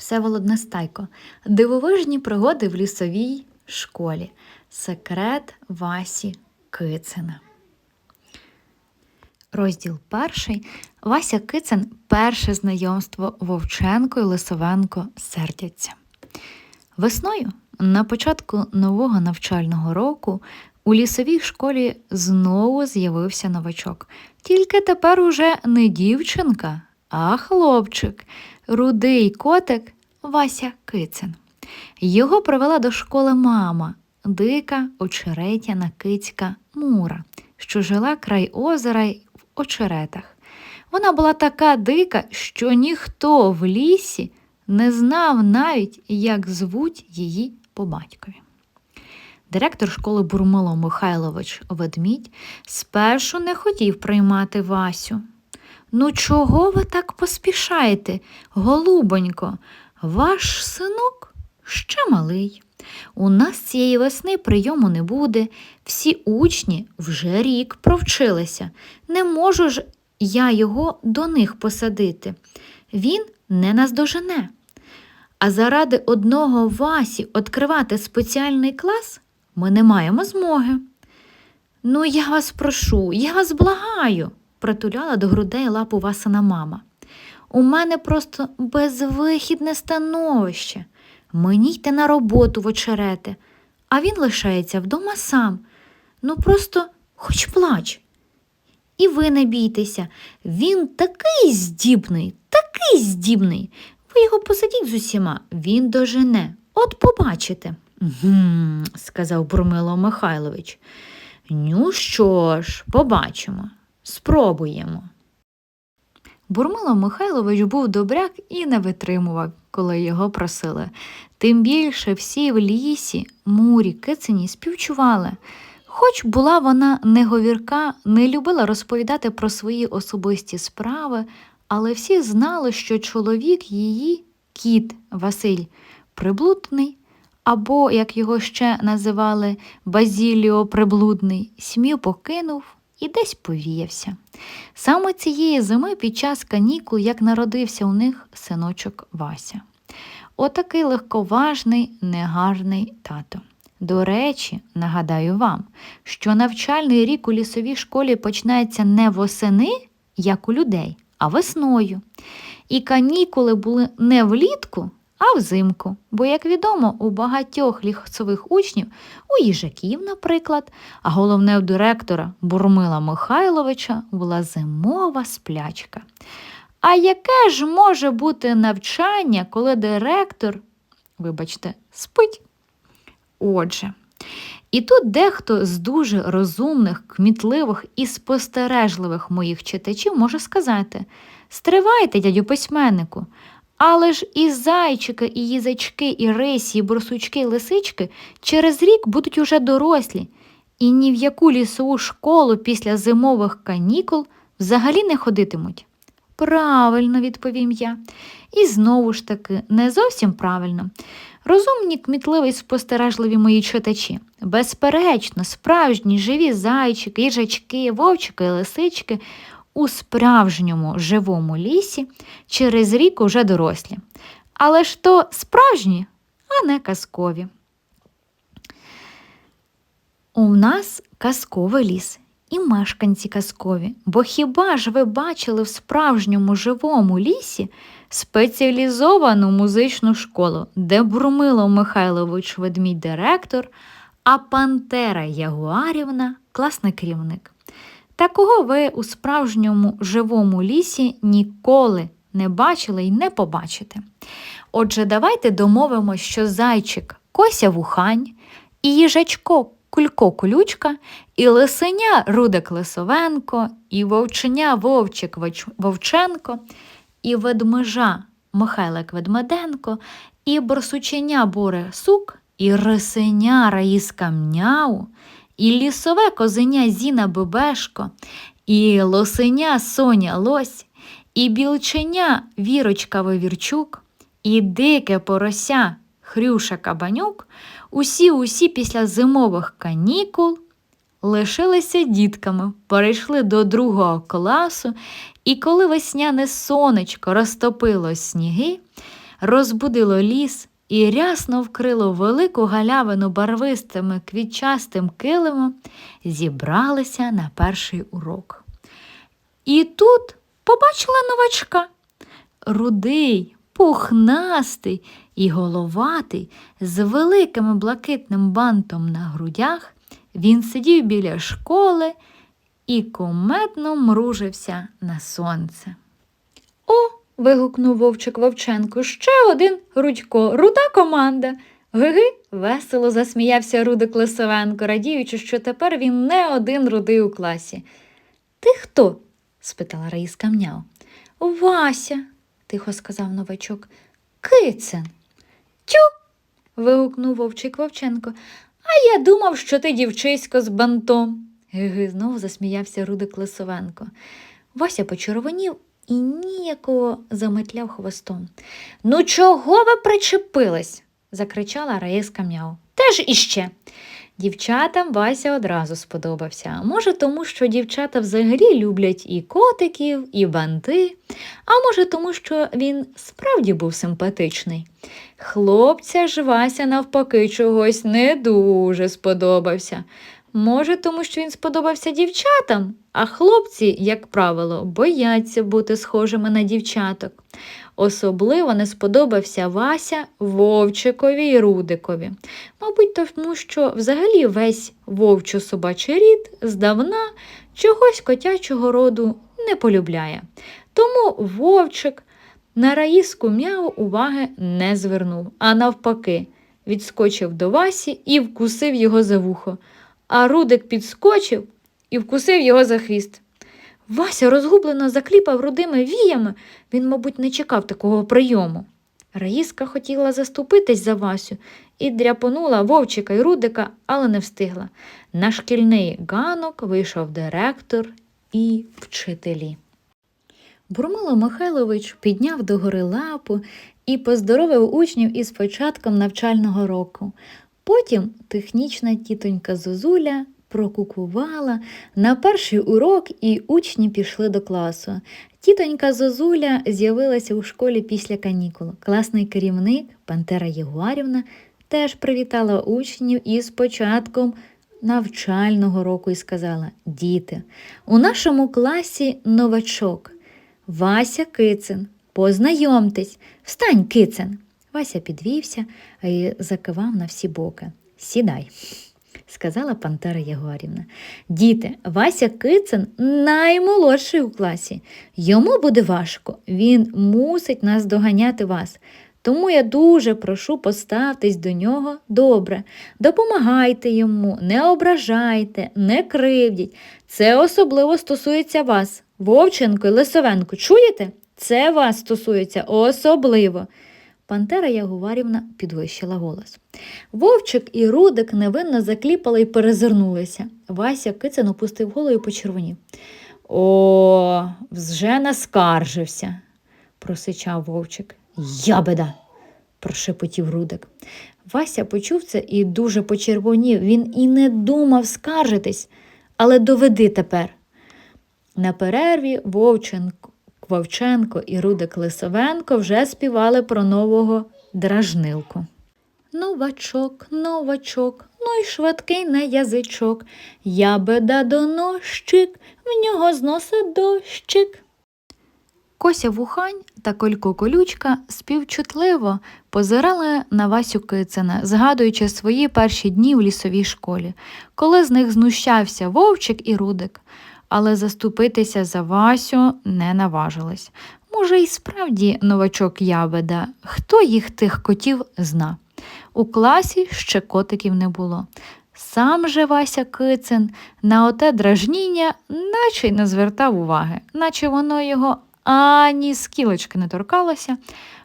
Всеволод Нестайко. Дивовижні пригоди в лісовій школі. Секрет Васі Кицина. Розділ перший. Вася Кицин перше знайомство Вовченко і Лисовенко сердяться. Весною, на початку нового навчального року, у лісовій школі знову з'явився новачок. Тільки тепер уже не дівчинка, а хлопчик, рудий котик Вася Кицин. Його привела до школи мама, дика очеретяна кицька Мура, що жила край озера в очеретах. Вона була така дика, що ніхто в лісі не знав навіть, як звуть її по батькові. Директор школи Бурмило Михайлович Ведмідь спершу не хотів приймати Васю. Ну, чого ви так поспішаєте, голубонько? Ваш синок ще малий. У нас цієї весни прийому не буде. Всі учні вже рік провчилися. Не можу ж я його до них посадити. Він не наздожене. А заради одного Васі відкривати спеціальний клас ми не маємо змоги. Ну, я вас прошу, я вас благаю, притуляла до грудей лапу Васина мама. У мене просто безвихідне становище. Мені йти на роботу в очерети, а він лишається вдома сам. Ну просто хоч плач. І ви не бійтеся, він такий здібний, такий здібний. Ви його посадіть з усіма, він дожене. От побачите. «Гм», – сказав Бурмило Михайлович. Ну що ж, побачимо, спробуємо. Бурмило Михайлович був добряк і не витримував, коли його просили. Тим більше всі в лісі, мурі, кицині співчували. Хоч була вона не говірка, не любила розповідати про свої особисті справи, але всі знали, що чоловік її кіт Василь приблудний, або, як його ще називали, Базіліо приблудний, сім'ю покинув і десь повіявся. Саме цієї зими під час канікул, як народився у них синочок Вася. Отакий легковажний, негарний тато. До речі, нагадаю вам, що навчальний рік у лісовій школі починається не восени, як у людей, а весною. І канікули були не влітку, а взимку. Бо, як відомо, у багатьох лісових учнів, у їжаків, наприклад, а головне у директора Бурмила Михайловича була зимова сплячка. А яке ж може бути навчання, коли директор, вибачте, спить? Отже, і тут дехто з дуже розумних, кмітливих і спостережливих моїх читачів може сказати: Стривайте, дядю письменнику, але ж і зайчики, і їзачки, і рисі, і борсучки, і лисички через рік будуть уже дорослі, і ні в яку лісову школу після зимових канікул взагалі не ходитимуть. Правильно, відповім я. І знову ж таки, не зовсім правильно. Розумні, кмітливі спостережливі мої читачі. Безперечно, справжні живі зайчики, їжачки, вовчики лисички у справжньому живому лісі через рік уже дорослі. Але ж то справжні, а не казкові. У нас казковий ліс і мешканці казкові, бо хіба ж ви бачили в справжньому живому лісі спеціалізовану музичну школу, де Бурмило Михайлович ведмідь директор, а Пантера Ягуарівна класний керівник. Такого ви у справжньому живому лісі ніколи не бачили і не побачите. Отже, давайте домовимося, що зайчик Кося Вухань і їжачко Кулько Колючка, і лисеня Рудик Лисовенко, і вовченя Вовчик Вовченко, і ведмежа Михайлик Ведмеденко, і борсученя Боре Сук, і рисеня Раїска Мняу, і лісове козеня Зіна Бебешко, і лосеня Соня Лось, і білченя Вірочка Вивірчук, і дике порося Хрюша Кабанюк, усі усі після зимових канікул лишилися дітками, перейшли до другого класу, і коли весняне сонечко розтопило сніги, розбудило ліс і рясно вкрило велику галявину барвистим квітчастим килимом, зібралися на перший урок. І тут побачила новачка. Рудий, пухнастий і головатий, з великим блакитним бантом на грудях, він сидів біля школи і куметно мружився на сонце. Вигукнув вовчик Вовченко. Ще один Рудько, руда команда. Гиги, весело засміявся Рудик Лисовенко, радіючи, що тепер він не один рудий у класі. Ти хто? спитала Раїска мняв. Вася, тихо сказав новачок. Кицин. Тю. вигукнув вовчик Вовченко. А я думав, що ти дівчисько з бантом. Гиги знову засміявся Рудик Лисовенко. Вася почервонів і ніяково заметляв хвостом. Ну, чого ви причепились? закричала Раїска м'яв. Теж іще. Дівчатам Вася одразу сподобався. Може, тому що дівчата взагалі люблять і котиків, і банти, а може, тому що він справді був симпатичний. Хлопця ж Вася навпаки чогось не дуже сподобався. Може, тому що він сподобався дівчатам, а хлопці, як правило, бояться бути схожими на дівчаток. Особливо не сподобався Вася Вовчикові і Рудикові. Мабуть, тому що взагалі весь вовчо-собачий рід здавна чогось котячого роду не полюбляє. Тому Вовчик на Раїску м'яу уваги не звернув, а навпаки, відскочив до Васі і вкусив його за вухо а Рудик підскочив і вкусив його за хвіст. Вася розгублено закліпав рудими віями, він, мабуть, не чекав такого прийому. Раїска хотіла заступитись за Васю і дряпонула вовчика й рудика, але не встигла. На шкільний ганок вийшов директор і вчителі. Бурмило Михайлович підняв догори лапу і поздоровив учнів із початком навчального року. Потім технічна тітонька Зозуля прокукувала на перший урок, і учні пішли до класу. Тітонька Зозуля з'явилася у школі після канікул. Класний керівник Пантера Єгуарівна теж привітала учнів із початком навчального року і сказала: Діти, у нашому класі новачок Вася Кицин. Познайомтесь, встань, кицин. Вася підвівся і закивав на всі боки. Сідай, сказала Пантера Єгорівна. Діти, Вася Кицин наймолодший у класі. Йому буде важко, він мусить нас доганяти вас. Тому я дуже прошу поставтесь до нього добре, допомагайте йому, не ображайте, не кривдіть. Це особливо стосується вас, Вовченко і Лисовенко. Чуєте? Це вас стосується особливо. Пантера Ягуварівна підвищила голос. Вовчик і Рудик невинно закліпали і перезирнулися. Вася кицин опустив голову і почервонів. О, вже наскаржився, просичав вовчик. Ябеда, прошепотів Рудик. Вася почув це і дуже почервонів. Він і не думав скаржитись, але доведи тепер. На перерві Вовченко Вовченко і Рудик Лисовенко вже співали про нового дражнилку. Новачок, новачок, ну й швидкий на язичок. Ябеда донощик, в нього зносить дощик. Кося Вухань та Колько Колючка співчутливо позирали на Васю Кицина, згадуючи свої перші дні в лісовій школі, коли з них знущався Вовчик і Рудик але заступитися за Васю не наважились. Може, і справді новачок ябеда, хто їх тих котів зна. У класі ще котиків не було. Сам же Вася Кицин на оте дражніння наче й не звертав уваги, наче воно його ані скілочки не торкалося,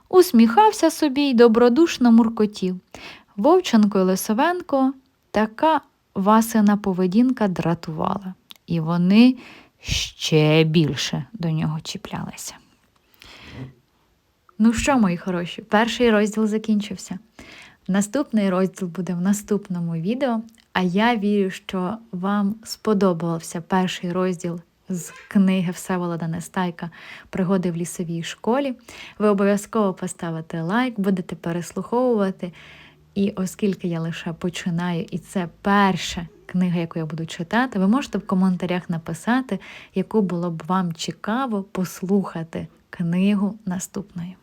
усміхався собі й добродушно муркотів. Вовченко і Лисовенко така Васина поведінка дратувала і вони ще більше до нього чіплялися. Ну що, мої хороші, перший розділ закінчився. Наступний розділ буде в наступному відео, а я вірю, що вам сподобався перший розділ з книги Всеволода Нестайка Пригоди в лісовій школі. Ви обов'язково поставите лайк, будете переслуховувати. І оскільки я лише починаю, і це перша книга, яку я буду читати, ви можете в коментарях написати, яку було б вам цікаво послухати книгу наступною.